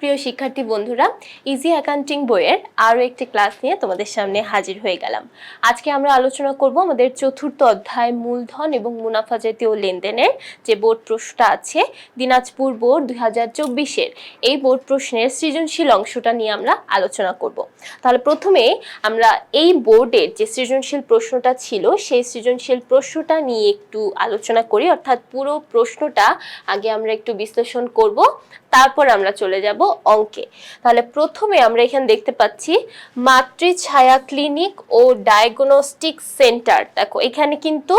প্রিয় শিক্ষার্থী বন্ধুরা ইজি অ্যাকাউন্টিং বইয়ের আরও একটি ক্লাস নিয়ে তোমাদের সামনে হাজির হয়ে গেলাম। আজকে আমরা আলোচনা করব আমাদের চতুর্থ অধ্যায় মূলধন এবং মুনাফা জাতীয় লেনদেনের যে বোর্ড প্রশ্নটা আছে, দিনাজপুর বোর্ড দুই হাজার চব্বিশের। এই বোর্ড প্রশ্নের সৃজনশীল অংশটা নিয়ে আমরা আলোচনা করব। তাহলে প্রথমে আমরা এই বোর্ডের যে সৃজনশীল প্রশ্নটা ছিল, সেই সৃজনশীল প্রশ্নটা নিয়ে একটু আলোচনা করি। অর্থাৎ পুরো প্রশ্নটা আগে আমরা একটু বিশ্লেষণ করব, তারপর আমরা চলে যাব অঙ্কে। তাহলে প্রথমে আমরা এখানে দেখতে পাচ্ছি মাতৃছায়া ক্লিনিক ও ডায়াগনস্টিক সেন্টার। দেখো, এখানে কিন্তু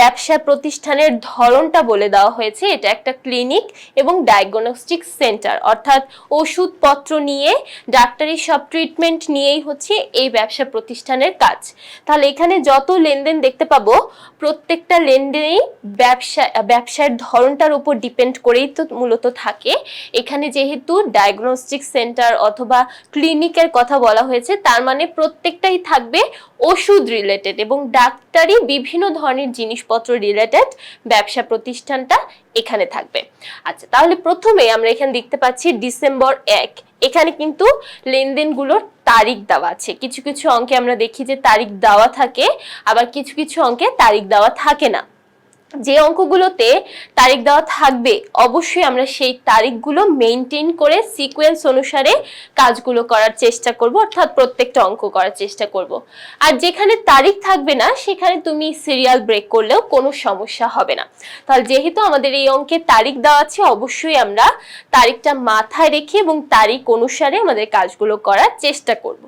ব্যবসা প্রতিষ্ঠানের ধরনটা বলে দেওয়া হয়েছে। এটা একটা ক্লিনিক এবং ডায়াগনস্টিক সেন্টার। অর্থাৎ ওষুধপত্র নিয়ে, ডাক্তারি সব ট্রিটমেন্ট নিয়েই হচ্ছে এই ব্যবসা প্রতিষ্ঠানের কাজ। তাহলে এখানে যত লেনদেন দেখতে পাবো, প্রত্যেকটা লেনদেনেই ব্যবসা, ব্যবসার ধরনটার উপর ডিপেন্ড করেই তো মূলত থাকে। এখানে যেহেতু ডায়াগনস্টিক সেন্টার অথবা ক্লিনিকের কথা বলা হয়েছে, তার মানে প্রত্যেকটাই থাকবে ওষুধ রিলেটেড এবং ডাক্তারি বিভিন্ন ধরনের জিনিসপত্র রিলেটেড ব্যবসা প্রতিষ্ঠানটা এখানে থাকবে। আচ্ছা তাহলে প্রথমে আমরা এখানে দেখতে পাচ্ছি ডিসেম্বর এক। এখানে কিন্তু লেনদেনগুলোর তারিখ দেওয়া আছে। কিছু কিছু অঙ্কে আমরা দেখি যে তারিখ দেওয়া থাকে, আবার কিছু কিছু অঙ্কে তারিখ দেওয়া থাকে না। যে অঙ্কগুলোতে তারিখ দেওয়া থাকবে, অবশ্যই আমরা সেই তারিখগুলো মেনটেন করে সিকোয়েন্স অনুসারে কাজগুলো করার চেষ্টা করব, অর্থাৎ প্রত্যেকটা অঙ্ক করার চেষ্টা করব। আর যেখানে তারিখ থাকবে না, সেখানে তুমি সিরিয়াল ব্রেক করলেও কোনো সমস্যা হবে না। তাহলে যেহেতু আমাদের এই অঙ্কে তারিখ দেওয়া আছে, অবশ্যই আমরা তারিখটা মাথায় রেখে এবং তারিখ অনুসারে আমাদের কাজগুলো করার চেষ্টা করব।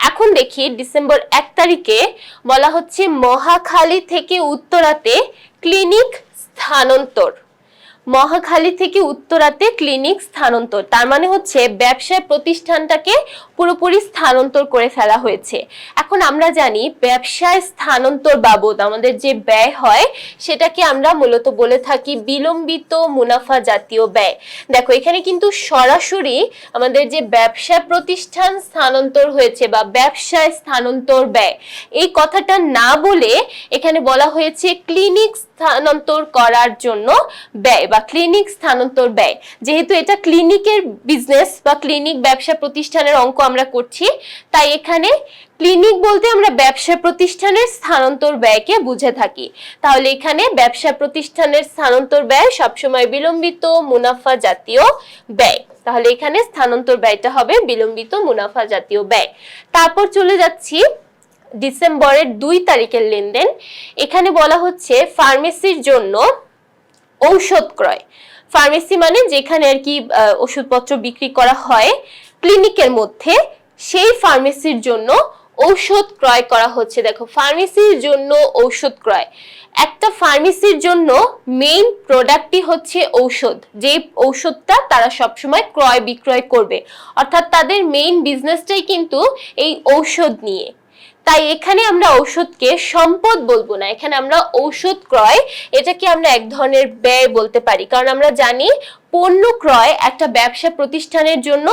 এখন দেখি ডিসেম্বর এক তারিখে বলা হচ্ছে মহাখালী থেকে উত্তরাতে ক্লিনিক স্থানান্তর। মহাখালী থেকে উত্তরাতে ক্লিনিক স্থানান্তর। তার মানে হচ্ছে ব্যবসায় প্রতিষ্ঠানটাকে পুরোপুরি স্থানান্তর করে ফেলা হয়েছে। এখন আমরা জানি ব্যবসায় স্থানান্তর বাবদ আমাদের যে ব্যয় হয়, সেটাকে আমরা মূলত বলে থাকি বিলম্বিত মুনাফা জাতীয় ব্যয়। দেখো, এখানে কিন্তু সরাসরি আমাদের যে ব্যবসা প্রতিষ্ঠান স্থানান্তর হয়েছে বা ব্যবসায় স্থানান্তর ব্যয়, এই কথাটা না বলে এখানে বলা হয়েছে ক্লিনিক স্থানান্তর করার জন্য ব্যয় বা ক্লিনিক স্থানান্তর ব্যয়। যেহেতু এটা ক্লিনিকের বিজনেস বা ক্লিনিক ব্যবসা প্রতিষ্ঠানের অঙ্ক আমরা করছি, তাই এখানে ক্লিনিক বলতে আমরা ব্যবসা প্রতিষ্ঠানের স্থানান্তর ব্যয়কে বুঝে থাকি। তাহলে এখানে ব্যবসা প্রতিষ্ঠানের স্থানান্তর ব্যয় সবসময় বিলম্বিত মুনাফা জাতীয় ব্যয়। তাহলে এখানে স্থানান্তর ব্যয়টা হবে বিলম্বিত মুনাফা জাতীয় ব্যয়। তারপর চলে যাচ্ছি ডিসেম্বরের দুই তারিখের লেনদেন। এখানে বলা হচ্ছে ফার্মেসির জন্য ঔষধ ক্রয়। ফার্মেসি মানে যেখানে আর কি ওষুধপত্র বিক্রি করা হয়, ক্লিনিকের মধ্যে সেই ফার্মেসির জন্য ঔষধ ক্রয় করা হচ্ছে। দেখো, ফার্মেসির জন্য ঔষধ ক্রয়। একটা ফার্মেসির জন্য মেইন প্রোডাক্টই হচ্ছে ঔষধ। যে ঔষধটা তারা সবসময় ক্রয় বিক্রয় করবে। অর্থাৎ তাদের মেইন বিজনেসটাই কিন্তু এই ঔষধ নিয়ে। তাই এখানে আমরা ঔষধকে সম্পদ বলব না। এখানে আমরা ঔষধ ক্রয়, এটাকে আমরা এক ধরনের ব্যয় বলতে পারি। কারণ আমরা জানি পণ্য ক্রয় একটা ব্যবসা প্রতিষ্ঠানের জন্য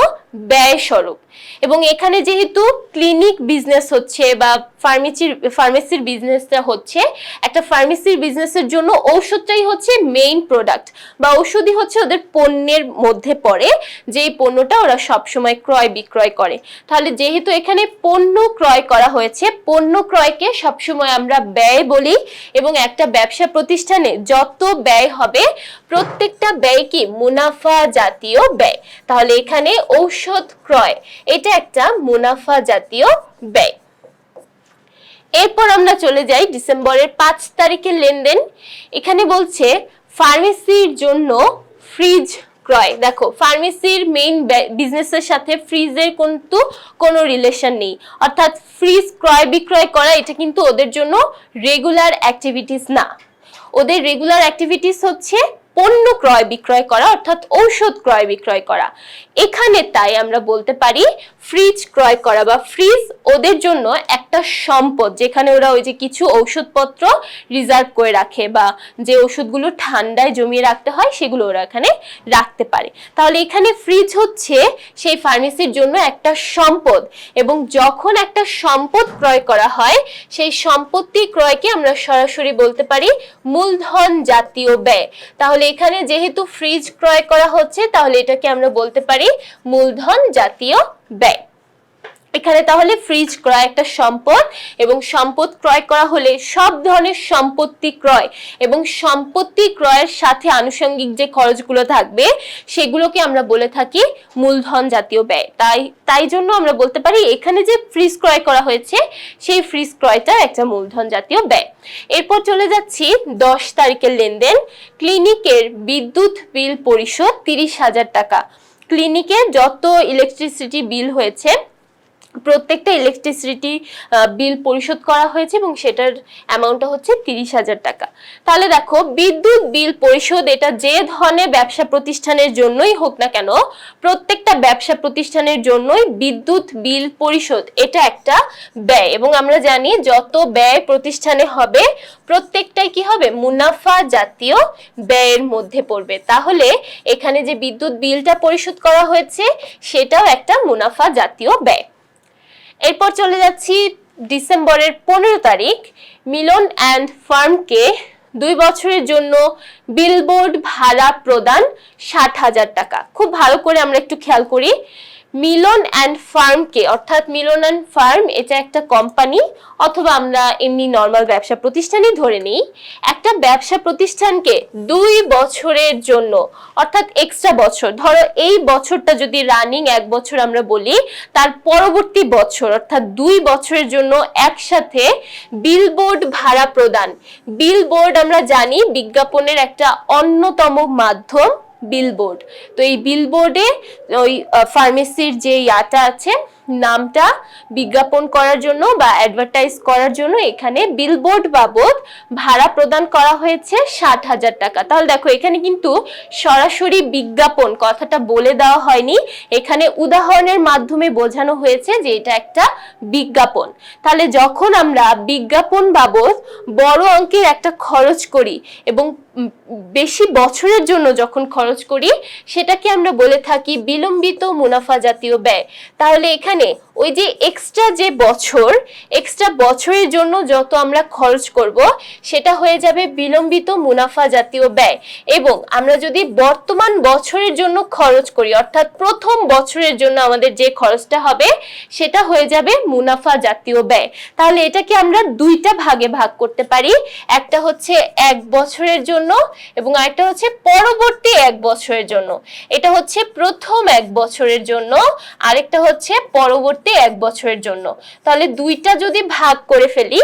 ব্যয় স্বরূপ এবং এখানে যেহেতু ক্লিনিক বিজনেস হচ্ছে বা ফার্মেসির ফার্মেসির বিজনেসটা হচ্ছে, একটা ফার্মেসির বিজনেসের জন্য ঔষধটাই হচ্ছে মেইন প্রোডাক্ট বা ঔষধই হচ্ছে ওদের পণ্যের মধ্যে পড়ে, যেই পণ্যটা ওরা সবসময় ক্রয় বিক্রয় করে। তাহলে যেহেতু এখানে পণ্য ক্রয় করা হয়েছে, পণ্য ক্রয়কে সবসময় আমরা ব্যয় বলি এবং একটা ব্যবসা প্রতিষ্ঠানে যত ব্যয় হবে, প্রত্যেকটা ব্যয় কি মুনাফা জাতীয় ব্যয়। তাহলে এখানে ঔষধ ক্রয়, এটা একটা মুনাফা জাতীয় ব্যয়। এরপর আমরা চলে যাই ডিসেম্বরের পাঁচ তারিখের লেনদেন। এখানে বলছে ফার্মেসির জন্য ফ্রিজ ক্রয়। দেখো ফার্মেসির মেইন বিজনেসের সাথে ফ্রিজের কিন্তু কোনো রিলেশন নেই। অর্থাৎ ফ্রিজ ক্রয় বিক্রয় করা, এটা কিন্তু ওদের জন্য রেগুলার অ্যাক্টিভিটিস না। ওদের রেগুলার অ্যাক্টিভিটিস হচ্ছে পণ্য ক্রয় বিক্রয় করা অর্থাৎ ঔষধ ক্রয় বিক্রয় করা। এখানে তাই আমরা বলতে পারি ফ্রিজ ক্রয় করা বা ফ্রিজ ওদের জন্য একটা সম্পদ, যেখানে ওরা ওই যে কিছু ঔষধপত্র রিজার্ভ করে রাখে বা যে ওষুধগুলো ঠান্ডায় জমিয়ে রাখতে হয় সেগুলো ওরা এখানে রাখতে পারে। তাহলে এখানে ফ্রিজ হচ্ছে সেই ফার্মেসির জন্য একটা সম্পদ এবং যখন একটা সম্পদ ক্রয় করা হয়, সেই সম্পত্তি ক্রয়কে আমরা সরাসরি বলতে পারি মূলধন জাতীয় ব্যয়। তাহলে এখানে যেহেতু ফ্রিজ ক্রয় করা হচ্ছে, তাহলে এটাকে আমরা বলতে পারি মূলধন জাতীয় ব্যয়। এখানে তাহলে ফ্রিজ ক্রয় একটা সম্পদ এবং সম্পদ ক্রয় করা হলে সব ধরনের সম্পত্তি ক্রয় এবং সম্পত্তি ক্রয়ের সাথে আনুষঙ্গিক যে খরচগুলো থাকবে, সেগুলোকে আমরা বলে থাকি মূলধন জাতীয় ব্যয়। তাই তাই জন্য আমরা বলতে পারি এখানে যে ফ্রিজ ক্রয় করা হয়েছে, সেই ফ্রিজ ক্রয়টা একটা মূলধন জাতীয় ব্যয়। এরপর চলে যাচ্ছি দশ তারিখের লেনদেন। ক্লিনিকের বিদ্যুৎ বিল পরিশোধ তিরিশ হাজার টাকা। ক্লিনিকে যত ইলেকট্রিসিটি বিল হয়েছে প্রত্যেকটা ইলেকট্রিসিটি বিল পরিশোধ করা হয়েছে এবং সেটার অ্যামাউন্টটা হচ্ছে তিরিশ হাজার টাকা। তাহলে দেখো, বিদ্যুৎ বিল পরিশোধ এটা যে ধরনের ব্যবসা প্রতিষ্ঠানের জন্যই হোক না কেন, প্রত্যেকটা ব্যবসা প্রতিষ্ঠানের জন্যই বিদ্যুৎ বিল পরিশোধ এটা একটা ব্যয়। এবং আমরা জানি যত ব্যয় প্রতিষ্ঠানে হবে, প্রত্যেকটাই কি হবে? মুনাফা জাতীয় ব্যয়ের মধ্যে পড়বে। তাহলে এখানে যে বিদ্যুৎ বিলটা পরিশোধ করা হয়েছে, সেটাও একটা মুনাফা জাতীয় ব্যয়। এরপর চলে যাচ্ছি ডিসেম্বরের পনেরো তারিখ। মিলন অ্যান্ড ফার্মকে দুই বছরের জন্য বিলবোর্ড ভাড়া প্রদান ষাট হাজার টাকা। খুব ভালো করে আমরা একটু খেয়াল করি। মিলন অ্যান্ড ফার্মকে, অর্থাৎ মিলন অ্যান্ড ফার্ম এটা একটা কোম্পানি অথবা আমরা এমনি নর্মাল ব্যবসা প্রতিষ্ঠানই ধরে নিই, একটা ব্যবসা প্রতিষ্ঠানকে দুই বছরের জন্য, অর্থাৎ এক্সট্রা বছর, ধরো এই বছরটা যদি রানিং এক বছর আমরা বলি, তার পরবর্তী বছর, অর্থাৎ দুই বছরের জন্য একসাথে বিলবোর্ড ভাড়া প্রদান। বিলবোর্ড আমরা জানি বিজ্ঞাপনের একটা অন্যতম মাধ্যম বিলবোর্ড তো এই বিলবোর্ডে ওই ফার্মেসির যে ইয়াটা আছে নামটা বিজ্ঞাপন করার জন্য বা অ্যাডভার্টাইজ করার জন্য এখানে বিলবোর্ড বাবদ ভাড়া প্রদান করা হয়েছে ষাট হাজার টাকা। তাহলে দেখো, এখানে কিন্তু সরাসরি বিজ্ঞাপন কথাটা বলে দেওয়া হয়নি। এখানে উদাহরণের মাধ্যমে বোঝানো হয়েছে যে এটা একটা বিজ্ঞাপন। তাহলে যখন আমরা বিজ্ঞাপন বাবদ বড় অঙ্কের একটা খরচ করি এবং বেশি বছরের জন্য যখন খরচ করি, সেটাকে আমরা বলে থাকি বিলম্বিত মুনাফা জাতীয় ব্যয়। তাহলে এখানে ওই যে এক্সট্রা যে বছর এক্সট্রা বছরের জন্য যত আমরা খরচ করব, সেটা হয়ে যাবে বিলম্বিত মুনাফা জাতীয় ব্যয়। এবং আমরা যদি বর্তমান বছরের জন্য খরচ করি, অর্থাৎ প্রথম বছরের জন্য আমাদের যে খরচটা হবে, সেটা হয়ে যাবে মুনাফা জাতীয় ব্যয়। তাহলে এটাকে আমরা দুইটা ভাগে ভাগ করতে পারি। একটা হচ্ছে এক বছরের জন্য এবং আরেকটা হচ্ছে পরবর্তী এক বছরের জন্য। এটা হচ্ছে প্রথম এক বছরের জন্য, আরেকটা হচ্ছে পরবর্তী এক বছরের জন্য। তাহলে দুইটা যদি ভাগ করে ফেলি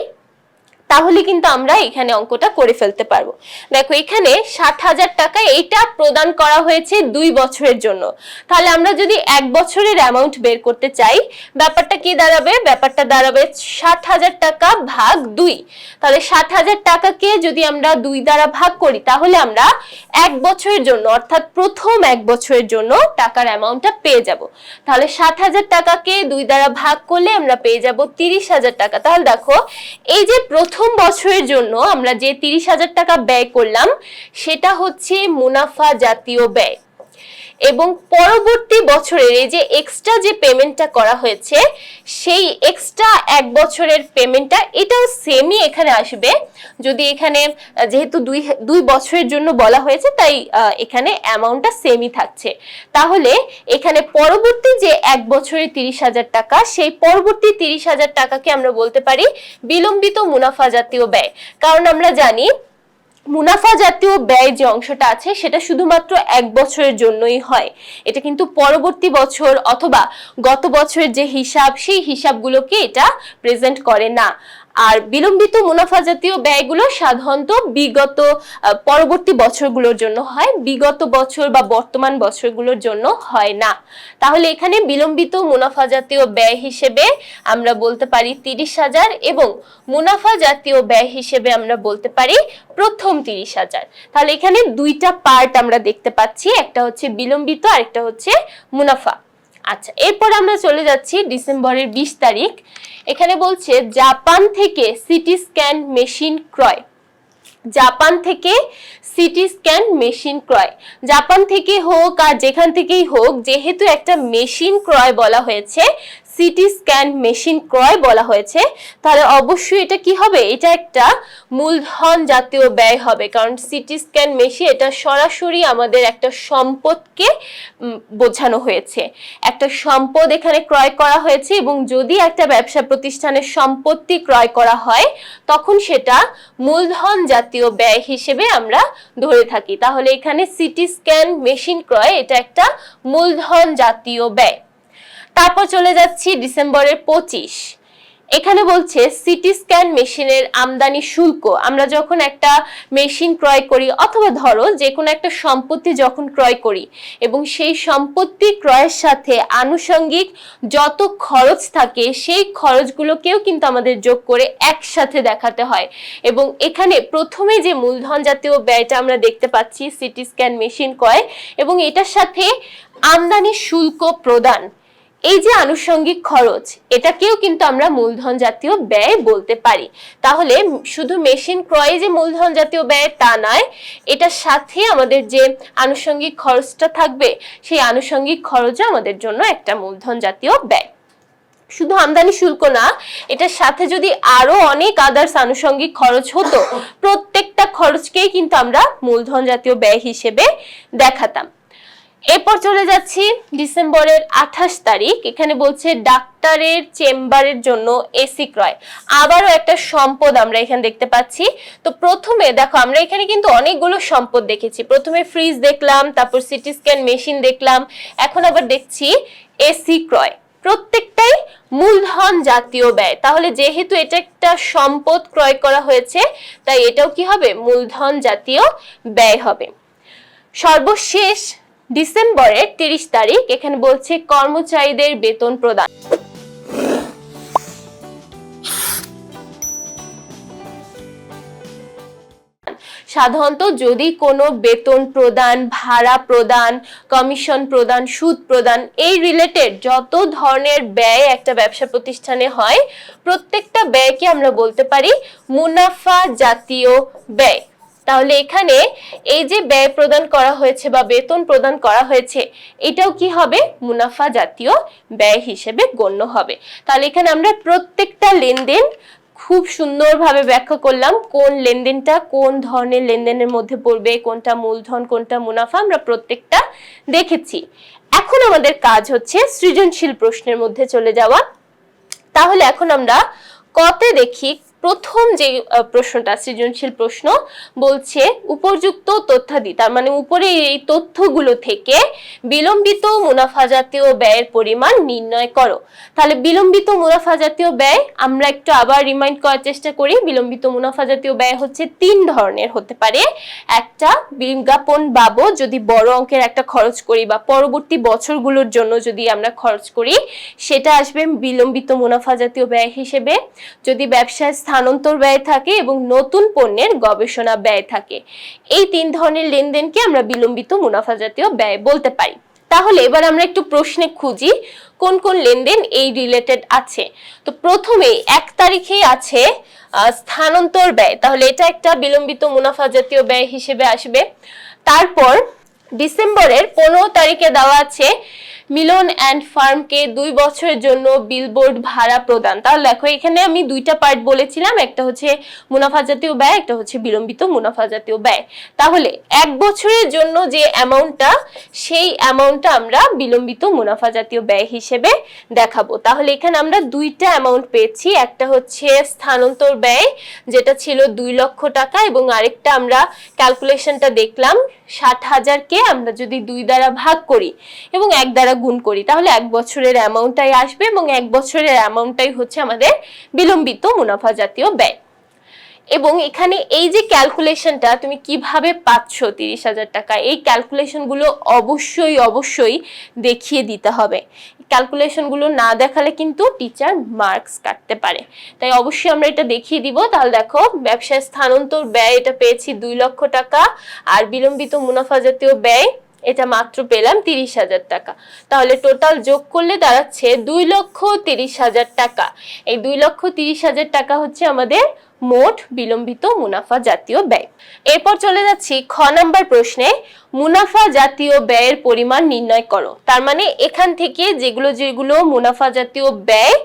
তাহলে কিন্তু আমরা এখানে অঙ্কটা করে ফেলতে পারব। দেখো, এখানে ষাট হাজার টাকা এইটা প্রদান করা হয়েছে দুই বছরের জন্য। তাহলে আমরা যদি এক বছরের অ্যামাউন্ট বের করতে চাই, ব্যাপারটা কি দাঁড়াবে? ব্যাপারটা দাঁড়াবে ষাট হাজার টাকা ভাগ দুই। তাহলে ষাট হাজার টাকাকে যদি আমরা দুই দ্বারা ভাগ করি, তাহলে আমরা এক বছরের জন্য, অর্থাৎ প্রথম এক বছরের জন্য টাকার অ্যামাউন্টটা পেয়ে যাব। তাহলে ষাট হাজার টাকাকে দুই দ্বারা ভাগ করলে আমরা পেয়ে যাব তিরিশ হাজার টাকা। তাহলে দেখো, এই যে প্রথম বছরের জন্য আমরা যে তিরিশ হাজার টাকা ব্যয় করলাম সেটা হচ্ছে মুনাফা জাতীয় ব্যয়। এবং পরবর্তী বছরের এই যে এক্সট্রা যে পেমেন্টটা করা হয়েছে, সেই এক্সট্রা এক বছরের পেমেন্টটা এটাও সেমই এখানে আসবে। যদি এখানে যেহেতু দুই দুই বছরের জন্য বলা হয়েছে, তাই এখানে অ্যামাউন্টটা সেমই থাকছে। তাহলে এখানে পরবর্তী যে এক বছরের তিরিশ হাজার টাকা, সেই পরবর্তী তিরিশ হাজার টাকাকে আমরা বলতে পারি বিলম্বিত মুনাফা জাতীয় ব্যয়। কারণ আমরা জানি মুনাফা জাতীয় ব্যয় যে অংশটা আছে, সেটা শুধুমাত্র এক বছরের জন্যই হয়। এটা কিন্তু পরবর্তী বছর অথবা গত বছরের যে হিসাব, সেই হিসাবগুলোকে এটা প্রেজেন্ট করে না। আর বিলম্বিত মুনাফা জাতীয় ব্যয়গুলো সাধারণত বিগত পরবর্তী বছরগুলোর জন্য হয়। বিগত বছর বা বর্তমান বছরগুলোর জন্য হয় না। তাহলে এখানে বিলম্বিত মুনাফা জাতীয় ব্যয় হিসেবে আমরা বলতে পারি তিরিশ হাজার এবং মুনাফা জাতীয় ব্যয় হিসেবে আমরা বলতে পারি প্রথম তিরিশ হাজার। তাহলে এখানে দুইটা পার্ট আমরা দেখতে পাচ্ছি। একটা হচ্ছে বিলম্বিত আর একটা হচ্ছে মুনাফা। আচ্ছা এরপর আমরা চলে যাচ্ছি ডিসেম্বরের বিশ তারিখ। এখানে বলছে, জাপান থেকে সিটি স্ক্যান মেশিন ক্রয়। জাপান থেকে সিটি স্ক্যান মেশিন ক্রয়। জাপান থেকে হোক আর যেখান থেকেই হোক, যেহেতু একটা মেশিন ক্রয় বলা হয়েছে সিটি স্ক্যান মেশিন ক্রয় বলা হয়েছে, তাহলে অবশ্যই এটা কি হবে? এটা একটা মূলধন জাতীয় ব্যয় হবে, কারণ সিটি স্ক্যান মেশিন এটা সরাসরি আমাদের একটা সম্পদকে বোঝানো হয়েছে। একটা সম্পদ এখানে ক্রয় করা হয়েছে এবং যদি একটা ব্যবসা প্রতিষ্ঠানের সম্পত্তি ক্রয় করা হয়, তখন সেটা মূলধন জাতীয় ব্যয় হিসেবে আমরা ধরে থাকি। তাহলে এখানে সিটি স্ক্যান মেশিন ক্রয় এটা একটা মূলধন জাতীয় ব্যয়। তারপর চলে যাচ্ছি ডিসেম্বরের পঁচিশ। এখানে বলছে সিটি স্ক্যান মেশিনের আমদানি শুল্ক। আমরা যখন একটা মেশিন ক্রয় করি, অথবা ধরো যে কোনো একটা সম্পত্তি যখন ক্রয় করি, এবং সেই সম্পত্তি ক্রয়ের সাথে আনুষঙ্গিক যত খরচ থাকে, সেই খরচগুলোকেও কিন্তু আমাদের যোগ করে একসাথে দেখাতে হয়। এবং এখানে প্রথমে যে মূলধন জাতীয় ব্যয়টা আমরা দেখতে পাচ্ছি, সিটি স্ক্যান মেশিন ক্রয়, এবং এটার সাথে আমদানি শুল্ক প্রদান। এই যে আনুষঙ্গিক খরচ এটাকেও কিন্তু আমরা মূলধন জাতীয় ব্যয় বলতে পারি। তাহলে শুধু মেশিন ক্রয়ে যে মূলধন জাতীয় ব্যয় তা নয়, এটার সাথে আমাদের যে আনুষঙ্গিক খরচটা থাকবে, সেই আনুষঙ্গিক খরচও আমাদের জন্য একটা মূলধন জাতীয় ব্যয়। শুধু আমদানি শুল্ক না, এটার সাথে যদি আরও অনেক আদার্স আনুষঙ্গিক খরচ হতো, প্রত্যেকটা খরচকেই কিন্তু আমরা মূলধন জাতীয় ব্যয় হিসেবে দেখাতাম। এরপর চলে যাচ্ছি ডিসেম্বরের আঠাশ তারিখ। এখানে বলছে ডাক্তারের চেম্বারের জন্য এসি ক্রয় আবারও একটা সম্পদ আমরা এখানে দেখতে পাচ্ছি। তো প্রথমে দেখো, আমরা এখানে কিন্তু অনেকগুলো সম্পদ দেখেছি। প্রথমে ফ্রিজ দেখলাম, তারপর সিটি স্ক্যান মেশিন দেখলাম, এখন আবার দেখছি এসি ক্রয় প্রত্যেকটাই মূলধন জাতীয় ব্যয়। তাহলে যেহেতু এটা একটা সম্পদ ক্রয় করা হয়েছে, তাই এটাও কি হবে? মূলধন জাতীয় ব্যয় হবে। সর্বশেষ ডিসেম্বরের তিরিশ তারিখ, এখানে বলছে কর্মচারীদের বেতন প্রদান। সাধারণত যদি কোনো বেতন প্রদান, ভাড়া প্রদান, কমিশন প্রদান, সুদ প্রদান, এই রিলেটেড যত ধরনের ব্যয় একটা ব্যবসা প্রতিষ্ঠানে হয়, প্রত্যেকটা ব্যয়কে আমরা বলতে পারি মুনাফা জাতীয় ব্যয়। তাহলে এখানে এই যে ব্যয় প্রদান করা হয়েছে বা বেতন প্রদান করা হয়েছে, এটাও কি হবে? মুনাফা জাতীয় ব্যয় হিসেবে গণ্য হবে। তাহলে এখানে আমরা প্রত্যেকটা লেনদেন খুব সুন্দরভাবে ব্যাখ্যা করলাম, কোন লেনদেনটা কোন ধরনের লেনদেনের মধ্যে পড়বে, কোনটা মূলধন, কোনটা মুনাফা, আমরা প্রত্যেকটা দেখেছি। এখন আমাদের কাজ হচ্ছে সৃজনশীল প্রশ্নের মধ্যে চলে যাওয়া। তাহলে এখন আমরা কতে দেখি প্রথম যে প্রশ্নটা, সৃজনশীল প্রশ্ন বলছে উপযুক্ত তথ্যাদি, তার মানে উপরে এই তথ্যগুলো থেকে বিলম্বিত মুনাফা জাতীয় ব্যয়ের পরিমাণ নির্ণয় করো। তাহলে বিলম্বিত মুনাফা জাতীয় ব্যয়, আমরা একটু আবার রিমাইন্ড করার চেষ্টা করি, বিলম্বিত মুনাফা জাতীয় ব্যয় হচ্ছে তিন ধরনের হতে পারে। একটা বিজ্ঞাপন বাবদ, যদি বড় অঙ্কের একটা খরচ করি বা পরবর্তী বছরগুলোর জন্য যদি আমরা খরচ করি, সেটা আসবে বিলম্বিত মুনাফা জাতীয় ব্যয় হিসেবে। যদি ব্যবসায় স্থানান্তর ব্যয় থাকে এবং নতুন পণ্যের গবেষণা ব্যয় থাকে। এই তিন ধরনের লেনদেনকে আমরা বিলম্বিত মুনাফা জাতীয় ব্যয় বলতে পারি। তাহলে এবার আমরা একটু প্রশ্নে খুঁজি, কোন কোন লেনদেন এই রিলেটেড আছে? তো প্রথমে এক তারিখেই আছে স্থানান্তর ব্যয়। তাহলে এটা একটা বিলম্বিত মুনাফা জাতীয় ব্যয় হিসেবে আসবে। তারপর ডিসেম্বরের পনেরো তারিখে দেওয়া আছে মিলন অ্যান্ড ফার্মকে দুই বছরের জন্য বিলবোর্ড ভাড়া প্রদান। তাহলে দেখো, এখানে আমি দুইটা পার্ট বলেছিলাম, একটা হচ্ছে মুনাফা জাতীয় ব্যয়, একটা হচ্ছে বিলম্বিত মুনাফা জাতীয় ব্যয়। তাহলে এক বছরের জন্য যে অ্যামাউন্টটা সেই অ্যামাউন্টটা আমরা বিলম্বিত মুনাফা জাতীয় ব্যয় হিসেবে দেখাবো। তাহলে এখানে আমরা দুইটা অ্যামাউন্ট পেয়েছি, একটা হচ্ছে স্থানান্তর ব্যয়, যেটা ছিল দুই লক্ষ টাকা, এবং আরেকটা আমরা ক্যালকুলেশনটা দেখলাম ষাট হাজারকে আমরা যদি দুই দ্বারা ভাগ করি এবং এক দ্বারা গুণ করি, তাহলে এক বছরের অ্যামাউন্টটাই আসবে এবং এক বছরের অ্যামাউন্টটাই হচ্ছে আমাদের বিলম্বিত মুনাফা জাতীয় ব্যয়। এবং এখানে এই যে ক্যালকুলেশনটা তুমি কীভাবে পাচ্ছ তিরিশ হাজার টাকা, এই ক্যালকুলেশনগুলো অবশ্যই অবশ্যই দেখিয়ে দিতে হবে। ক্যালকুলেশনগুলো না দেখালে কিন্তু টিচার মার্কস কাটতে পারে। তাই অবশ্যই আমরা এটা দেখিয়ে দিব। তাহলে দেখো, ব্যবসায় স্থানান্তর ব্যয় এটা পেয়েছি দুই লক্ষ টাকা, আর বিলম্বিত মুনাফা জাতীয় ব্যয় এটা মাত্র পেলাম তিরিশ হাজার টাকা। তাহলে টোটাল যোগ করলে দাঁড়াচ্ছে দুই লক্ষ তিরিশ হাজার টাকা। এই দুই লক্ষ তিরিশ হাজার টাকা হচ্ছে আমাদের মোট বিলম্বিত মুনাফা জাতীয় ব্যয়। এরপর চলে যাচ্ছি খ নাম্বার প্রশ্নে। মুনাফা জাতীয় ব্যয়ের পরিমাণ নির্ণয় করো। তার মানে এখান থেকে যেগুলো যেগুলো মুনাফা জাতীয় ব্যয়,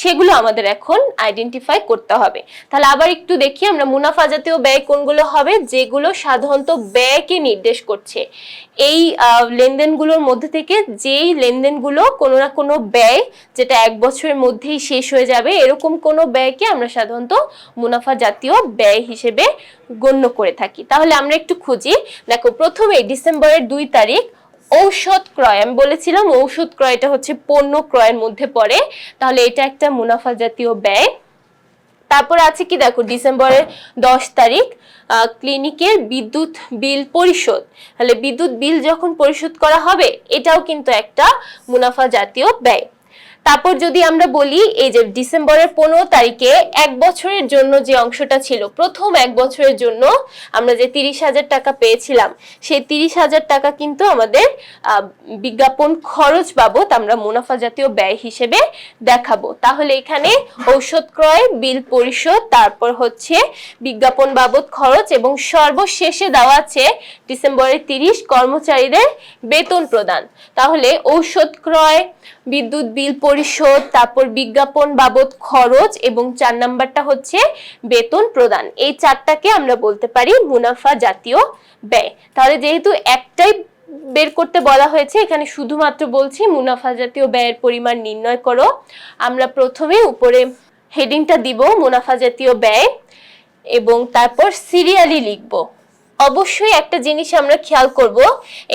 সেগুলো আমাদের এখন আইডেন্টিফাই করতে হবে। তাহলে আবার একটু দেখি আমরা মুনাফা জাতীয় ব্যয় কোনগুলো হবে, যেগুলো সাধারণত ব্যয়কে নির্দেশ করছে। এই লেনদেনগুলোর মধ্যে থেকে যেই লেনদেনগুলো কোনো না কোনো ব্যয়, যেটা এক বছরের মধ্যেই শেষ হয়ে যাবে, এরকম কোনো ব্যয়কে আমরা সাধারণত মুনাফা জাতীয় ব্যয় হিসেবে গণ্য করে থাকি। তাহলে আমরা একটু খুঁজি। দেখো, প্রথমে ডিসেম্বরের দুই তারিখ ঔষধ ক্রয়। আমি বলেছিলাম ঔষধ ক্রয়টা হচ্ছে পণ্য ক্রয়ের মধ্যে পড়ে। তাহলে এটা একটা মুনাফা জাতীয় ব্যয়। তারপর আছে কি দেখো, ডিসেম্বরের দশ তারিখ ক্লিনিকের বিদ্যুৎ বিল পরিশোধ। তাহলে বিদ্যুৎ বিল যখন পরিশোধ করা হবে, এটাও কিন্তু একটা মুনাফা জাতীয় ব্যয়। তারপর যদি আমরা বলি, এই যে ডিসেম্বরের পনেরো তারিখে এক বছরের জন্য যে অংশটা ছিল, প্রথম এক বছরের জন্য আমরা যে তিরিশ হাজার টাকা পেয়েছিলাম, সেই তিরিশ হাজার টাকা কিন্তু আমাদের বিজ্ঞাপন খরচ বাবদ আমরা মুনাফা জাতীয় ব্যয় হিসেবে দেখাবো। তাহলে এখানে ঔষধ ক্রয়, বিল পরিশোধ, তারপর হচ্ছে বিজ্ঞাপন বাবদ খরচ এবং সর্বশেষে দেওয়া আছে ডিসেম্বরের তিরিশ কর্মচারীদের বেতন প্রদান। তাহলে ঔষধ ক্রয়, বিদ্যুৎ বিল পরিশোধ, তারপর বিজ্ঞাপন বাবদ খরচ এবং চার নাম্বারটা হচ্ছে বেতন প্রদান। এই চারটাকে আমরা বলতে পারি মুনাফা জাতীয় ব্যয়। তাহলে যেহেতু একটাই বের করতে বলা হয়েছে, এখানে শুধুমাত্র বলছি মুনাফা জাতীয় ব্যয়ের পরিমাণ নির্ণয় করো। আমরা প্রথমে উপরে হেডিংটা দিব মুনাফা জাতীয় ব্যয় এবং তারপর সিরিয়ালি লিখব। অবশ্যই একটা জিনিস আমরা খেয়াল করব,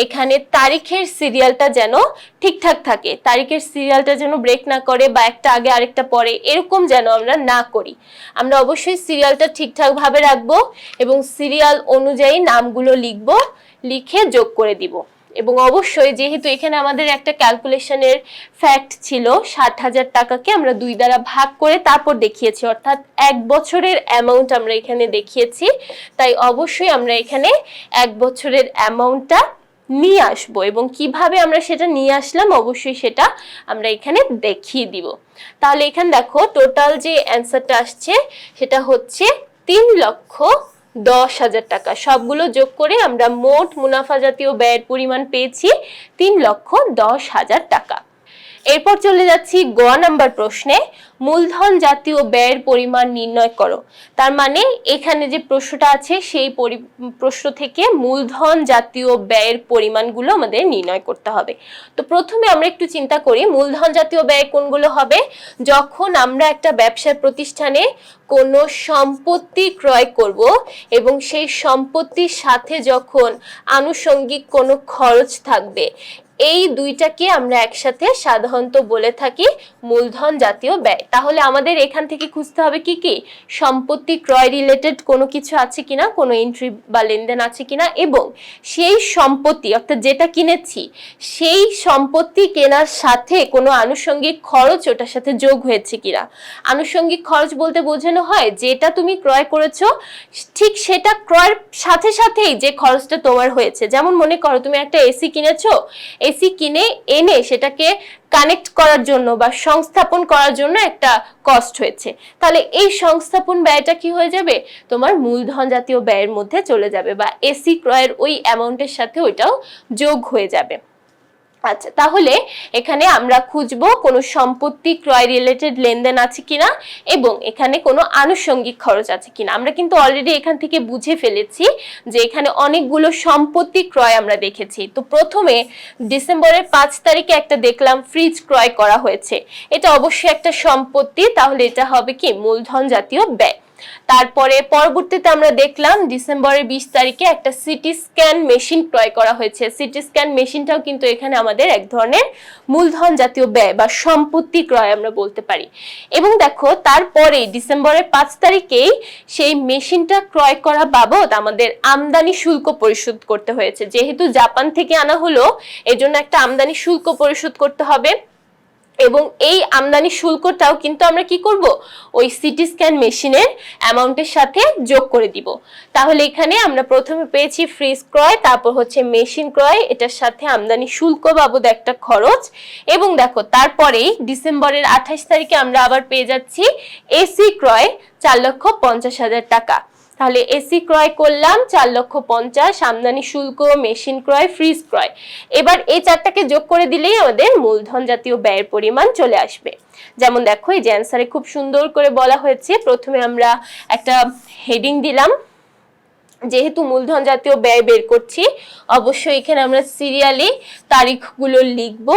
এখানে তারিখের সিরিয়ালটা যেন ঠিকঠাক থাকে, তারিখের সিরিয়ালটা যেন ব্রেক না করে বা একটা আগে আরেকটা পরে এরকম যেন আমরা না করি। আমরা অবশ্যই সিরিয়ালটা ঠিকঠাকভাবে রাখব এবং সিরিয়াল অনুযায়ী নামগুলো লিখব, লিখে যোগ করে দিব। এবং অবশ্যই যেহেতু এখানে আমাদের একটা ক্যালকুলেশনের ফ্যাক্ট ছিল, ষাট হাজার টাকাকে আমরা দুই দ্বারা ভাগ করে তারপর দেখিয়েছি, অর্থাৎ এক বছরের অ্যামাউন্ট আমরা এখানে দেখিয়েছি, তাই অবশ্যই আমরা এখানে এক বছরের অ্যামাউন্টটা নিয়ে আসব এবং কীভাবে আমরা সেটা নিয়ে আসলাম অবশ্যই সেটা আমরা এখানে দেখিয়ে দিব। তাহলে এখানে দেখো টোটাল যে অ্যান্সারটা আসছে, সেটা হচ্ছে তিন লক্ষ দশ হাজার টাকা। সবগুলো যোগ করে আমরা মোট মুনাফা জাতীয় ব্যয়ের পরিমাণ পেয়েছি তিন লক্ষ দশ হাজার টাকা। এরপর চলে যাচ্ছি গ নাম্বার প্রশ্নে। মূলধন জাতীয় ব্যয়ের পরিমাণ নির্ণয় করো। তার মানে এখানে যে প্রশ্নটা আছে, সেই পরি- প্রশ্ন থেকে মূলধন জাতীয় ব্যয়ের পরিমাণগুলো আমাদের নির্ণয় করতে হবে। তো প্রথমে আমরা একটু চিন্তা করি, মূলধন জাতীয় ব্যয় কোনগুলো হবে? যখন আমরা একটা ব্যবসার প্রতিষ্ঠানে কোনো সম্পত্তি ক্রয় করব এবং সেই সম্পত্তির সাথে যখন আনুষঙ্গিক কোনো খরচ থাকবে এই দুইটাকে আমরা একসাথে সাধারণত বলে থাকি মূলধন জাতীয় ব্যয়। তাহলে আমাদের এখান থেকে খুঁজতে হবে কি কি? সম্পত্তি ক্রয় রিলেটেড কোনো কিছু আছে কিনা? কোনো এন্ট্রি বা লেনদেন আছে কিনা? এবং সেই সম্পত্তি, অর্থাৎ যেটা কিনেছি, সেই সম্পত্তি কেনার সাথে কোনো আনুষঙ্গিক খরচ ওটার সাথে যোগ হয়েছে কিনা? আনুষঙ্গিক খরচ বলতে বোঝানো হয়, যেটা তুমি ক্রয় করেছ, ঠিক সেটা ক্রয়ের সাথে সাথেই যে খরচটা তোমার হয়েছে। যেমন মনে করো, তুমি একটা এসি কিনেছো এসি কিনে এনে সেটাকে কানেক্ট করার জন্য বা সংস্থাপন করার জন্য একটা কস্ট হয়েছে। তাহলে এই সংস্থাপন ব্যয়টা কি হয়ে যাবে? তোমার মূলধন জাতীয় ব্যয়ের মধ্যে চলে যাবে বা এসি ক্রয়ের ওই অ্যামাউন্টের সাথে ওইটাও যোগ হয়ে যাবে। আচ্ছা তাহলে এখানে আমরা খুঁজবো কোনো সম্পত্তি ক্রয় রিলেটেড লেনদেন আছে কিনা এবং এখানে কোনো আনুষঙ্গিক খরচ আছে কিনা। আমরা কিন্তু অলরেডি এখান থেকে বুঝে ফেলেছি যে এখানে অনেকগুলো সম্পত্তি ক্রয় আমরা দেখেছি। তো প্রথমে ডিসেম্বরের পাঁচ তারিখে একটা দেখলাম ফ্রিজ ক্রয় করা হয়েছে। এটা অবশ্যই একটা সম্পত্তি, তাহলে এটা হবে কি? মূলধন জাতীয় ব্যয়। তারপরে পরবর্তীতে আমরা দেখলাম ডিসেম্বরের বিশ তারিখে একটা সিটি স্ক্যান মেশিন ক্রয় করা হয়েছে। সিটি স্ক্যান মেশিনটাও কিন্তু এখানে আমাদের এক ধরনের মূলধন জাতীয় ব্যয় বা সম্পত্তি ক্রয় আমরা বলতে পারি। এবং দেখো, তারপরে ডিসেম্বরের পাঁচ তারিখেই সেই মেশিনটা ক্রয় করা বাবদ আমাদের আমদানি শুল্ক পরিশোধ করতে হয়েছে। যেহেতু জাপান থেকে আনা হলো, এজন্য একটা আমদানি শুল্ক পরিশোধ করতে হবে। এবং এই আমদানি শুল্কটাও কিন্তু আমরা কি করব? ওই সিটি স্ক্যান মেশিনের অ্যামাউন্টের সাথে যোগ করে দিব। তাহলে এখানে আমরা প্রথমে পেয়েছি ফ্রিজ ক্রয়, তারপর হচ্ছে মেশিন ক্রয়, এটার সাথে আমদানি শুল্ক বাবদ একটা খরচ। এবং দেখো, তারপরেই ডিসেম্বরের আঠাশ তারিখে আমরা আবার পেয়ে যাচ্ছি এসি ক্রয় চার লক্ষ পঞ্চাশ হাজার টাকা। তাহলে এসি ক্রয় করলাম চার লক্ষ পঞ্চাশ, আমদানি শুল্ক, মেশিন ক্রয়, ফ্রিজ ক্রয়। এবার এই চারটাকে যোগ করে দিলেই আমাদের মূলধন জাতীয় ব্যয়ের পরিমাণ চলে আসবে। যেমন দেখো, এই যে অ্যান্সারে খুব সুন্দর করে বলা হয়েছে। প্রথমে আমরা একটা হেডিং দিলাম। যেহেতু মূলধন জাতীয় ব্যয় বের করছি, অবশ্যই এখানে আমরা সিরিয়ালি তারিখগুলো লিখব।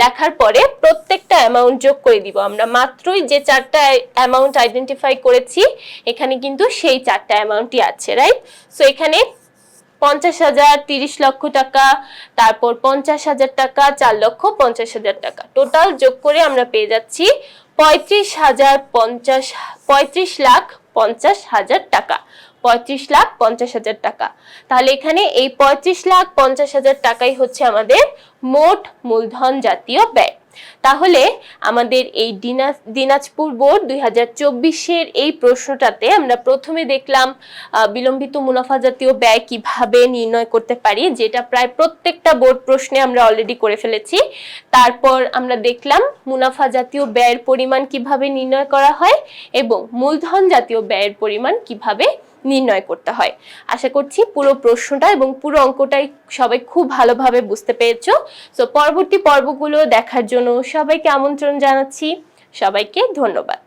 লেখার পরে প্রত্যেকটা অ্যামাউন্ট যোগ করে দিব। আমরা মাত্রই যে চারটা অ্যামাউন্ট আইডেন্টিফাই করেছি, এখানে কিন্তু সেই চারটা অ্যামাউন্টই আছে রাইট সো এখানে পঞ্চাশ হাজার, তিরিশ লক্ষ টাকা, তারপর পঞ্চাশ হাজার টাকা, চার লক্ষ পঞ্চাশ হাজার টাকা। টোটাল যোগ করে আমরা পেয়ে যাচ্ছি পঁয়ত্রিশ হাজার পঞ্চাশ, পঁয়ত্রিশ লাখ পঞ্চাশ হাজার টাকা। পঁয়ত্রিশ লাখ পঞ্চাশ হাজার টাকা। তাহলে এখানে এই পঁয়ত্রিশ লাখ পঞ্চাশ হাজার টাকাই হচ্ছে আমাদের মোট মূলধন জাতীয় ব্যয়। তাহলে আমাদের এই দিনাজপুর বোর্ড দুই চব্বিশের এই প্রশ্নটাতে আমরা প্রথমে দেখলাম বিলম্বিত মুনাফা জাতীয় ব্যয় কীভাবে নির্ণয় করতে পারি, যেটা প্রায় প্রত্যেকটা বোর্ড প্রশ্নে আমরা অলরেডি করে ফেলেছি। তারপর আমরা দেখলাম মুনাফা জাতীয় ব্যয়ের পরিমাণ কীভাবে নির্ণয় করা হয় এবং মূলধন জাতীয় ব্যয়ের পরিমাণ কীভাবে নির্ণয় করতে হয়। আশা করছি পুরো প্রশ্নটা এবং পুরো অঙ্কটাই সবাই খুব ভালোভাবে বুঝতে পেরেছ। সো পরবর্তী পর্বগুলো দেখার জন্য সবাইকে আমন্ত্রণ জানাচ্ছি। সবাইকে ধন্যবাদ।